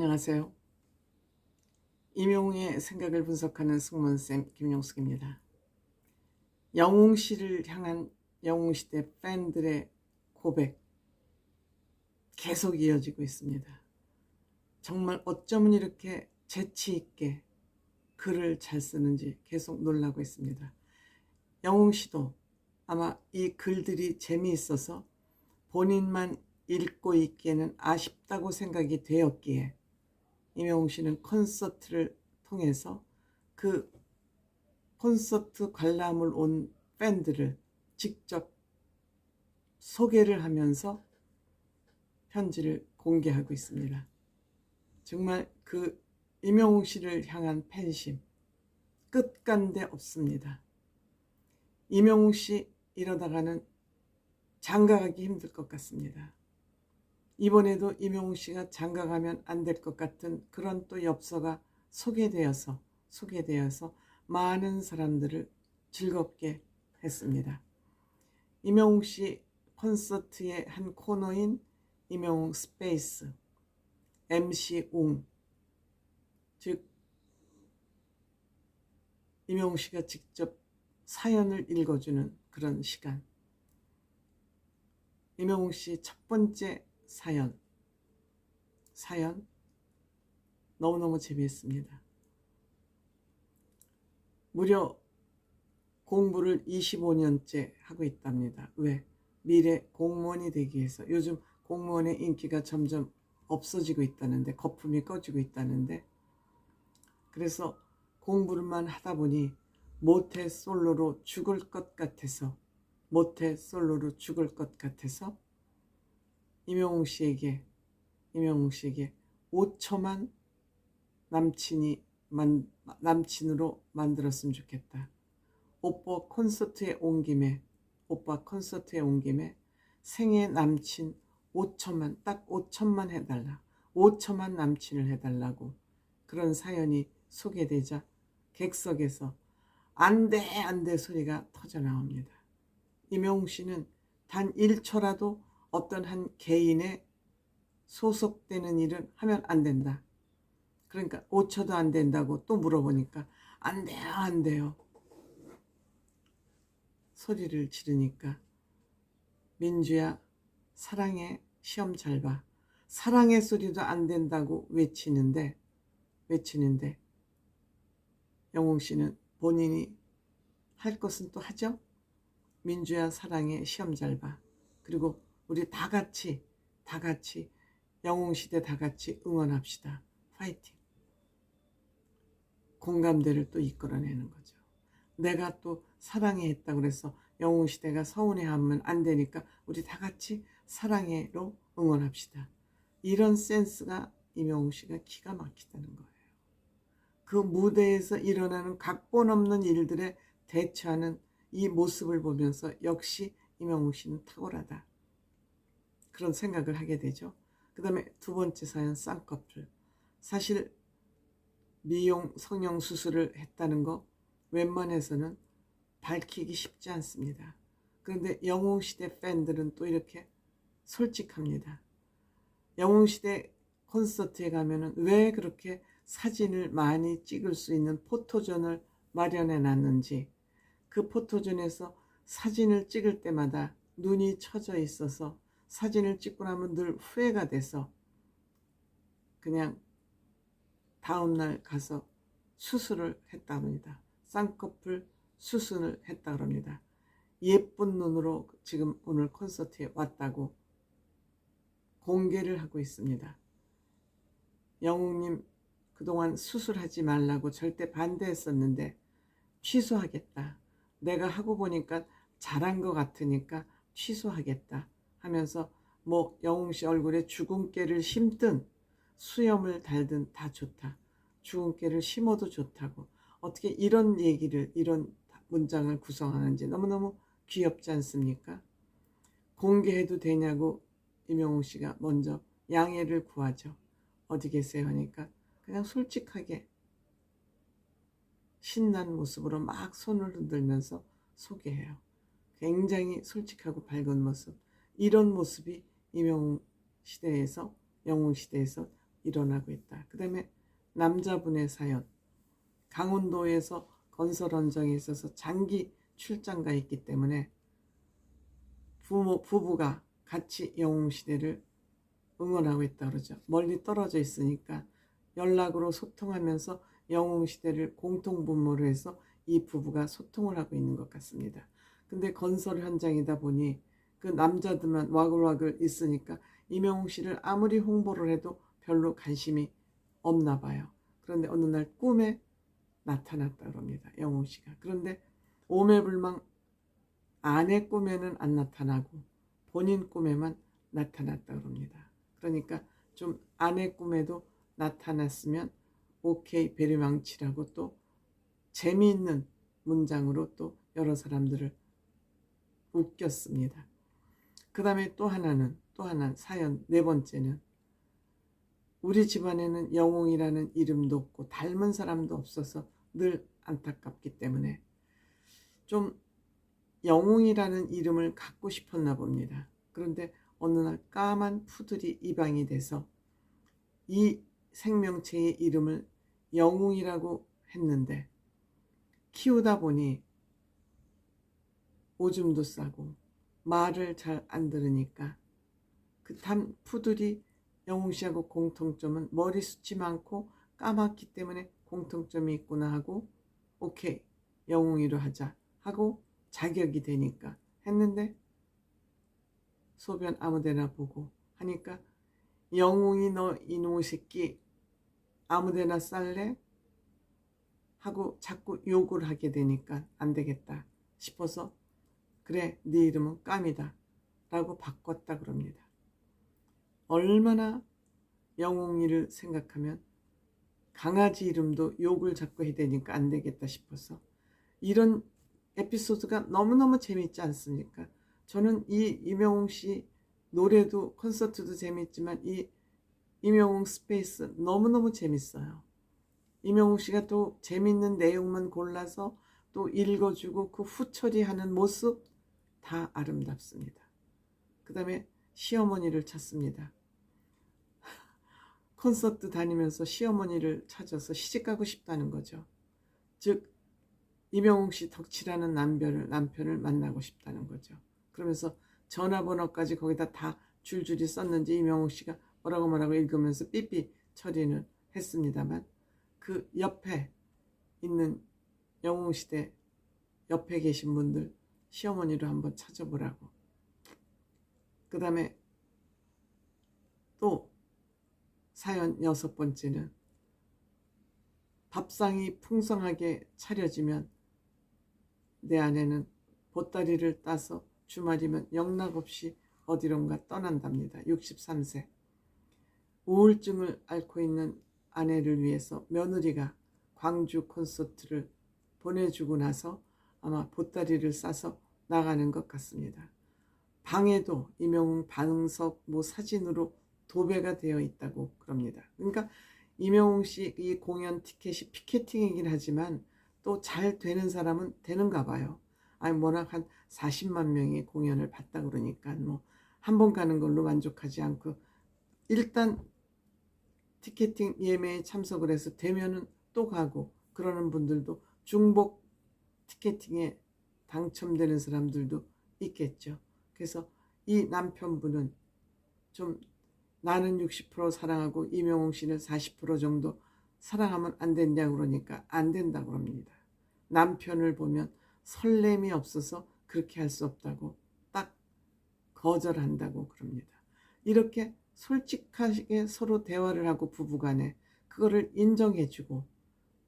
안녕하세요. 임영웅의 생각을 분석하는 승무원쌤 김용숙입니다. 영웅 씨를 향한 영웅시대 팬들의 고백 계속 이어지고 있습니다. 정말 어쩌면 이렇게 재치 있게 글을 잘 쓰는지 계속 놀라고 있습니다. 영웅 씨도 아마 이 글들이 재미있어서 본인만 읽고 있기에는 아쉽다고 생각이 되었기에 임영웅 씨는 콘서트를 통해서 그 콘서트 관람을 온 팬들을 직접 소개를 하면서 편지를 공개하고 있습니다. 정말 그 임영웅 씨를 향한 팬심 끝간데 없습니다. 임영웅 씨 이러다가는 장가가기 힘들 것 같습니다. 이번에도 임영웅 씨가 장가가면 안 될 것 같은 그런 또 엽서가 소개되어서 소개되어서 많은 사람들을 즐겁게 했습니다. 임영웅 씨 콘서트의 한 코너인 임영웅 스페이스 MC 웅즉 임영웅 씨가 직접 사연을 읽어주는 그런 시간 임영웅 씨 첫 번째 사연 사연 너무너무 재미있습니다. 무려 공부를 25년째 하고 있답니다. 왜? 미래 공무원이 되기 위해서 요즘 공무원의 인기가 점점 없어지고 있다는데 거품이 꺼지고 있다는데 그래서 공부를만 하다 보니 모태 솔로로 죽을 것 같아서 모태 솔로로 죽을 것 같아서 임영웅 씨에게 임영웅 씨에게 5초만 남친이 만, 남친으로 만들었으면 좋겠다. 오빠 콘서트에 온 김에 오빠 콘서트에 온 김에 생애 남친 5천만 딱 5천만 해달라 5천만 남친을 해달라고 그런 사연이 소개되자 객석에서 안돼 안돼 소리가 터져 나옵니다. 임영웅 씨는 단 1초라도 어떤 한 개인의 소속되는 일을 하면 안 된다. 그러니까 5초도 안 된다고 또 물어보니까 안 돼요 안 돼요. 소리를 지르니까 민주야 사랑해 시험 잘 봐. 사랑의 소리도 안 된다고 외치는데 외치는데 영웅 씨는 본인이 할 것은 또 하죠. 민주야 사랑해 시험 잘 봐. 그리고 우리 다 같이 다 같이 영웅 시대 다 같이 응원합시다. 파이팅. 공감대를 또 이끌어내는 거죠. 내가 또 사랑해 했다고 그래서 영웅 시대가 서운해하면 안 되니까 우리 다 같이 사랑해로 응원합시다. 이런 센스가 임영웅 씨가 기가 막히다는 거예요. 그 무대에서 일어나는 각본 없는 일들에 대처하는 이 모습을 보면서 역시 임영웅 씨는 탁월하다. 그런 생각을 하게 되죠. 그 다음에 두 번째 사연 쌍꺼풀. 사실 미용 성형 수술을 했다는 거 웬만해서는 밝히기 쉽지 않습니다. 그런데 영웅시대 팬들은 또 이렇게 솔직합니다. 영웅시대 콘서트에 가면은 왜 그렇게 사진을 많이 찍을 수 있는 포토존을 마련해 놨는지 그 포토존에서 사진을 찍을 때마다 눈이 처져 있어서 사진을 찍고 나면 늘 후회가 돼서 그냥 다음날 가서 수술을 했답니다. 쌍꺼풀 수술을 했다 그럽니다. 예쁜 눈으로 지금 오늘 콘서트에 왔다고 공개를 하고 있습니다. 영웅님 그동안 수술하지 말라고 절대 반대했었는데 취소하겠다. 내가 하고 보니까 잘한 것 같으니까 취소하겠다 하면서 뭐 영웅 씨 얼굴에 주근깨를 심든 수염을 달든 다 좋다. 주근깨를 심어도 좋다고 어떻게 이런 얘기를 이런 문장을 구성하는지 너무너무 귀엽지 않습니까? 공개해도 되냐고 임영웅 씨가 먼저 양해를 구하죠. 어디 계세요? 하니까 그냥 솔직하게 신난 모습으로 막 손을 흔들면서 소개해요. 굉장히 솔직하고 밝은 모습. 이런 모습이 임영웅 시대에서 영웅 시대에서 일어나고 있다. 그 다음에 남자분의 사연. 강원도에서 건설 현장에 있어서 장기 출장 가 있기 때문에 부모, 부부가 같이 영웅 시대를 응원하고 있다 그러죠. 멀리 떨어져 있으니까 연락으로 소통하면서 영웅 시대를 공통 분모로 해서 이 부부가 소통을 하고 있는 것 같습니다. 근데 건설 현장이다 보니 그 남자들만 와글와글 있으니까 이명웅 씨를 아무리 홍보를 해도 별로 관심이 없나 봐요. 그런데 어느 날 꿈에 나타났다 그럽니다. 영웅 씨가. 그런데 오매불망 아내 꿈에는 안 나타나고 본인 꿈에만 나타났다 그럽니다. 그러니까 좀 아내 꿈에도 나타났으면 오케이 베리망치라고 또 재미있는 문장으로 또 여러 사람들을 웃겼습니다. 그 다음에 또 하나는 또 하나 사연 네 번째는 우리 집안에는 영웅이라는 이름도 없고 닮은 사람도 없어서 늘 안타깝기 때문에 좀 영웅이라는 이름을 갖고 싶었나 봅니다. 그런데 어느 날 까만 푸들이 입양이 돼서 이 생명체의 이름을 영웅이라고 했는데 키우다 보니 오줌도 싸고 말을 잘 안 들으니까. 그탐 푸들이 영웅 씨하고 공통점은 머리숱이 많고 까맣기 때문에 공통점이 있구나 하고 오케이 영웅이로 하자 하고 자격이 되니까 했는데 소변 아무데나 보고 하니까 영웅이 너 이놈의 새끼 아무데나 쌀래? 하고 자꾸 욕을 하게 되니까 안 되겠다 싶어서 그래 네 이름은 까미다 라고 바꿨다 그럽니다. 얼마나 영웅이를 생각하면 강아지 이름도 욕을 자꾸 해야 되니까 안 되겠다 싶어서 이런 에피소드가 너무너무 재밌지 않습니까? 저는 이 이명웅 씨 노래도 콘서트도 재밌지만 이 이명웅 스페이스 너무너무 재밌어요. 이명웅 씨가 또 재밌는 내용만 골라서 또 읽어주고 그 후처리하는 모습 다 아름답습니다. 그 다음에 시어머니를 찾습니다. 콘서트 다니면서 시어머니를 찾아서 시집가고 싶다는 거죠. 즉 이명웅 씨 덕치라는 남편을 남편을 만나고 싶다는 거죠. 그러면서 전화번호까지 거기다 다 줄줄이 썼는지 이명웅 씨가 뭐라고 뭐라고 읽으면서 삐삐 처리는 했습니다만 그 옆에 있는 영웅 시대 옆에 계신 분들 시어머니를 한번 찾아보라고. 그 다음에 또 사연 여섯 번째는 밥상이 풍성하게 차려지면 내 아내는 보따리를 따서 주말이면 영락없이 어디론가 떠난답니다. 63세. 우울증을 앓고 있는 아내를 위해서 며느리가 광주 콘서트를 보내주고 나서 아마 보따리를 싸서 나가는 것 같습니다. 방에도 이명웅 방석 뭐 사진으로 도배가 되어 있다고 그럽니다. 그러니까 이명웅 씨 이 공연 티켓이 피켓팅이긴 하지만 또 잘 되는 사람은 되는가 봐요. 아니 워낙 한 40만 명이 공연을 봤다 그러니까 뭐 한 번 가는 걸로 만족하지 않고 일단 티켓팅 예매에 참석을 해서 되면은 또 가고 그러는 분들도 중복 티켓팅에 당첨되는 사람들도 있겠죠. 그래서 이 남편분은 좀 나는 60% 사랑하고 이명웅 씨는 40% 정도 사랑하면 안 된다고 그러니까 안 된다고 합니다. 남편을 보면 설렘이 없어서 그렇게 할 수 없다고 딱 거절한다고 그럽니다. 이렇게 솔직하게 서로 대화를 하고 부부간에 그거를 인정해주고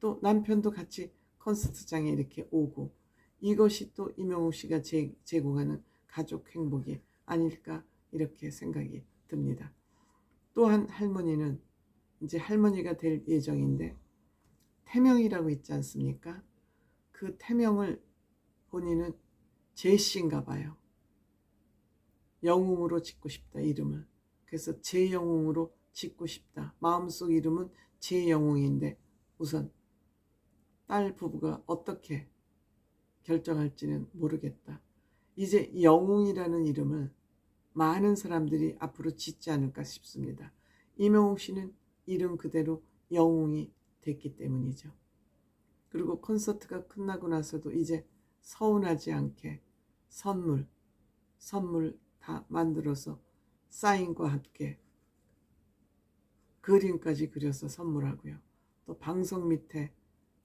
또 남편도 같이 콘서트장에 이렇게 오고 이것이 또 이명웅 씨가 제, 제공하는 가족 행복이 아닐까 이렇게 생각이 듭니다. 또한 할머니는 이제 할머니가 될 예정인데 태명이라고 있지 않습니까? 그 태명을 본인은 제시인가 봐요. 영웅으로 짓고 싶다 이름을. 그래서 제영웅으로 짓고 싶다. 마음속 이름은 제영웅인데 우선 딸 부부가 어떻게 결정할지는 모르겠다. 이제 영웅이라는 이름을 많은 사람들이 앞으로 짓지 않을까 싶습니다. 이명웅 씨는 이름 그대로 영웅이 됐기 때문이죠. 그리고 콘서트가 끝나고 나서도 이제 서운하지 않게 선물, 선물 다 만들어서 사인과 함께 그림까지 그려서 선물하고요. 또 방석 밑에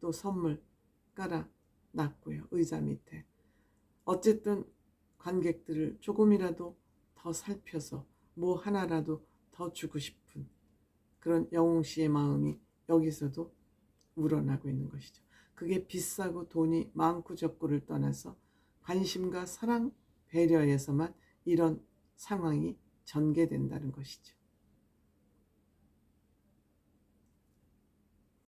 또 선물 깔아 놨고요. 의자 밑에. 어쨌든 관객들을 조금이라도 더 살펴서 뭐 하나라도 더 주고 싶은 그런 영웅 씨의 마음이 여기서도 우러나고 있는 것이죠. 그게 비싸고 돈이 많고 적고를 떠나서 관심과 사랑, 배려에서만 이런 상황이 전개된다는 것이죠.